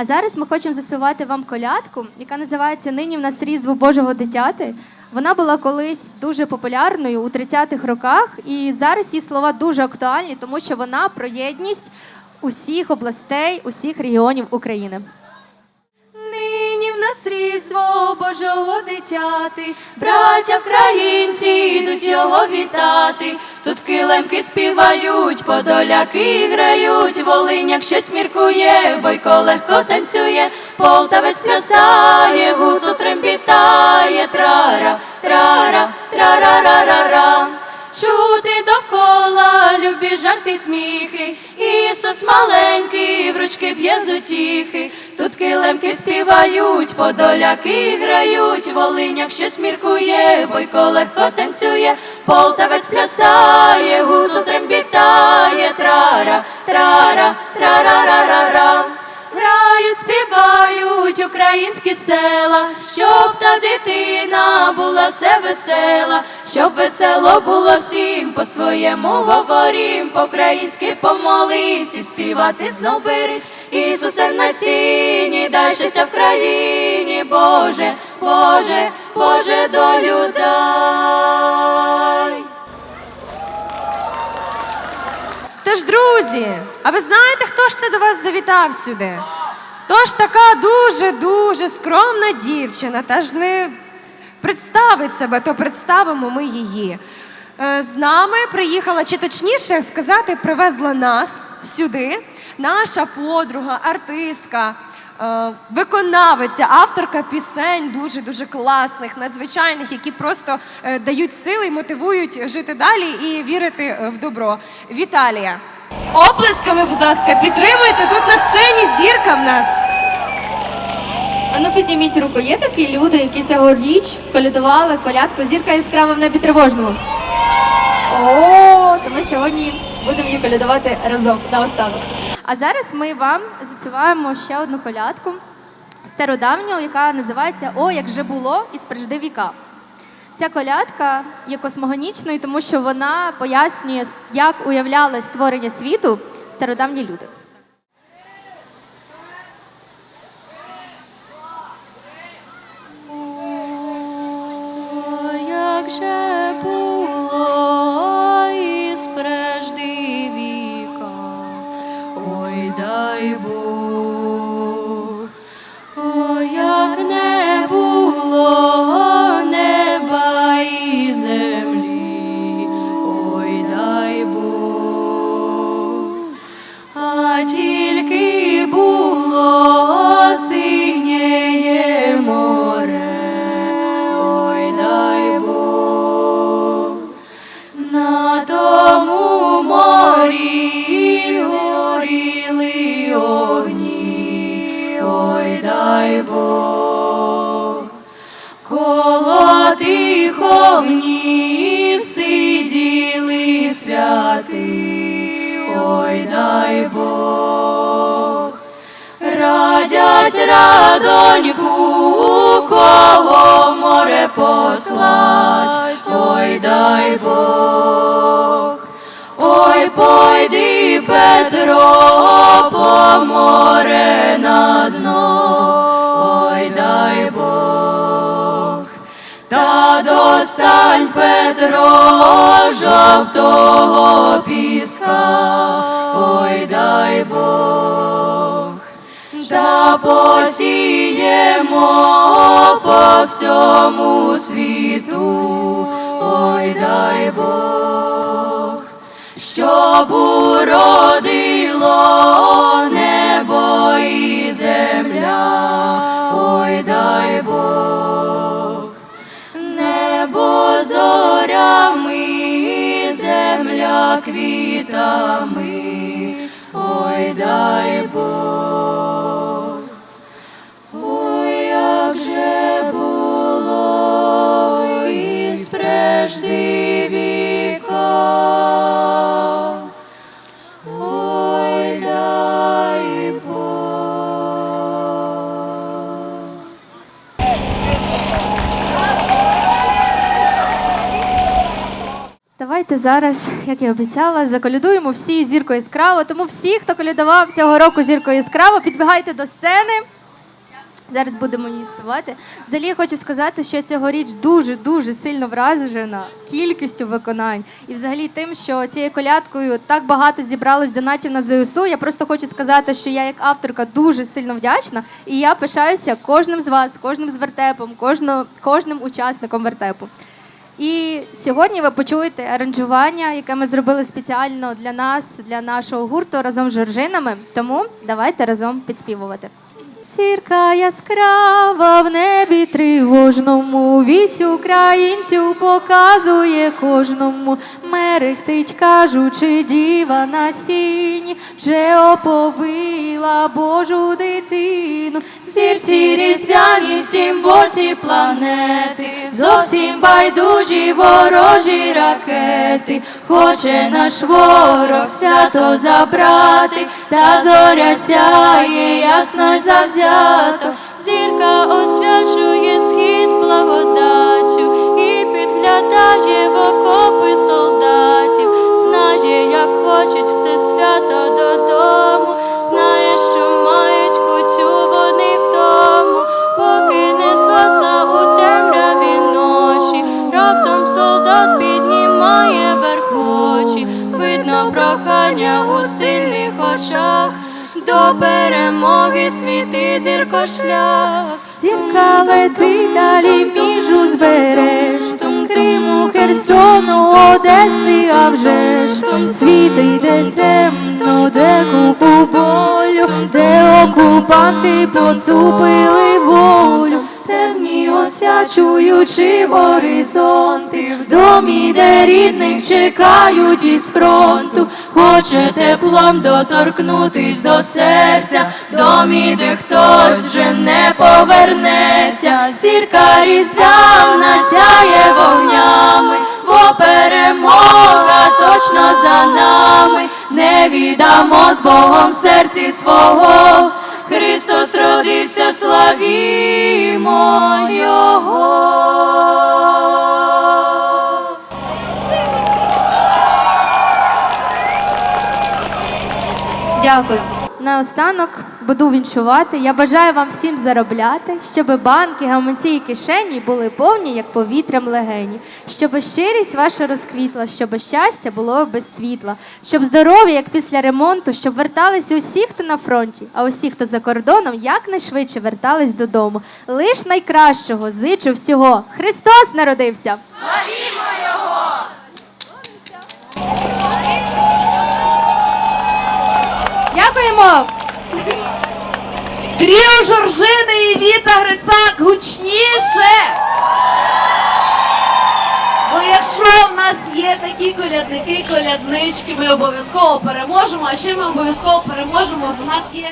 А зараз ми хочемо заспівати вам колядку, яка називається Нині в нас Різдво Божого дитяти. Вона була колись дуже популярною у 30-х роках, і зараз її слова дуже актуальні, тому що вона про єдність усіх областей, усіх регіонів України. Нас різдво Божого дитяти, браття українці йдуть його вітати. Тут килимки співають, подоляки грають, Волиняк щось міркує, бойко легко танцює, полтавець плясає, гусу трембітає, трара, трара, трара-ра-ра-ра. Чути довкола любі жарти, сміхи, Ісус маленький, в ручки б'є з утіхи. Тут килимки співають, подоляки грають, Волиняк щось міркує, бойко легко танцює, полтавець плясає, гусу трембітає, трара, трара, трара-ра-ра-ра. Грають, співають українські села, щоб та дитина була все весела, щоб весело було всім, по-своєму говорім, по-українськи помолись і співати знов берись. Ісусе на сіні, дай щастя в країні, Боже, Боже, Боже, долю дай. Тож, друзі, а ви знаєте, хто ж це до вас завітав сюди? Тож така дуже-дуже скромна дівчина, та ж не представить себе, то представимо ми її. Е, З нами приїхала, чи точніше сказати, привезла нас сюди. Наша подруга, артистка, е, виконавиця, авторка пісень дуже дуже класних, надзвичайних, які просто е, дають сили і мотивують жити далі і вірити в добро. Віталія. Оплесками, будь ласка, підтримуйте тут на сцені зірка в нас. А ну підніміть руку. Є такі люди, які цьогоріч колядували колядку зірка яскрава в небі тривожному. О, то ми сьогодні будемо її колядувати разом наостанок. А зараз ми вам заспіваємо ще одну колядку стародавню, яка називається О, як же було із прежди віка. Ця колядка є космогонічною, тому що вона пояснює, як уявляли створення світу стародавні люди. О, як же тих огнів сиділи святи, ой дай Бог, радять радоньку, кого море послать, ой дай Бог. Ой, пойди, Петро, по море на дно, Петро жовтого піска, ой, дай Бог. Та посіємо по всьому світу, ой, дай Бог щоб уродило небо квітами, ой дай Бог, ой, як же було і прежди Давайте зараз, як і обіцяла, заколядуємо всі зіркою яскраво. Тому всі, хто колядував цього року зіркою яскраво, підбігайте до сцени. Зараз будемо її співати. Взагалі я хочу сказати, що я цьогоріч дуже дуже сильно вражена кількістю виконань і взагалі тим, що цією колядкою так багато зібралось донатів на ЗСУ. Я просто хочу сказати, що я як авторка дуже сильно вдячна, і я пишаюся кожним з вас, кожним з вертепом, кожно, кожним учасником вертепу. І сьогодні ви почуєте аранжування, яке ми зробили спеціально для нас, для нашого гурту разом з жоржинами. Тому давайте разом підспівувати. Сірка яскрава в небі тривожному, вісь українців показує кожному. Мерехтить, кажучи, діва на сіні, вже оповила Божу дитину. Зірці різдвяні цім боці планети, зовсім байдужі ворожі ракети, хоче наш ворог свято забрати, та зоря сяє ясно й завзято. Зірка освячує схід благодаттю і підглядає в перемоги світи зірко шлях. Зірка летить далі біжу збереш, Тум Криму, Херсону, Одеси, а вже ж світить де темно, де купу болю, де окупанти поцупили волю. Темні освячуючи горизонти, в домі, де рідних чекають із фронту, хоче теплом доторкнутись до серця, в домі, де хтось вже не повернеться, зірка різдвяна сяє вогнями, бо перемога точно за нами, не віддамо з Богом серці свого. Христос родився, славімо Його. Дякую. Наостанок буду віншувати. Я бажаю вам всім заробляти, щоб банки, гаманці і кишені були повні, як повітрям легені, щоб щирість ваша розквітла, щоб щастя було без світла, щоб здоров'я, як після ремонту, щоб вертались усі, хто на фронті, а усі, хто за кордоном, якнайшвидше вертались додому. Лиш найкращого зичу всього. Христос народився! Дякуємо! Тріо Жоржини і Віта Грицак гучніше! Бо якщо в нас є такі колядники, коляднички, ми обов'язково переможемо. А ще ми обов'язково переможемо, бо в нас є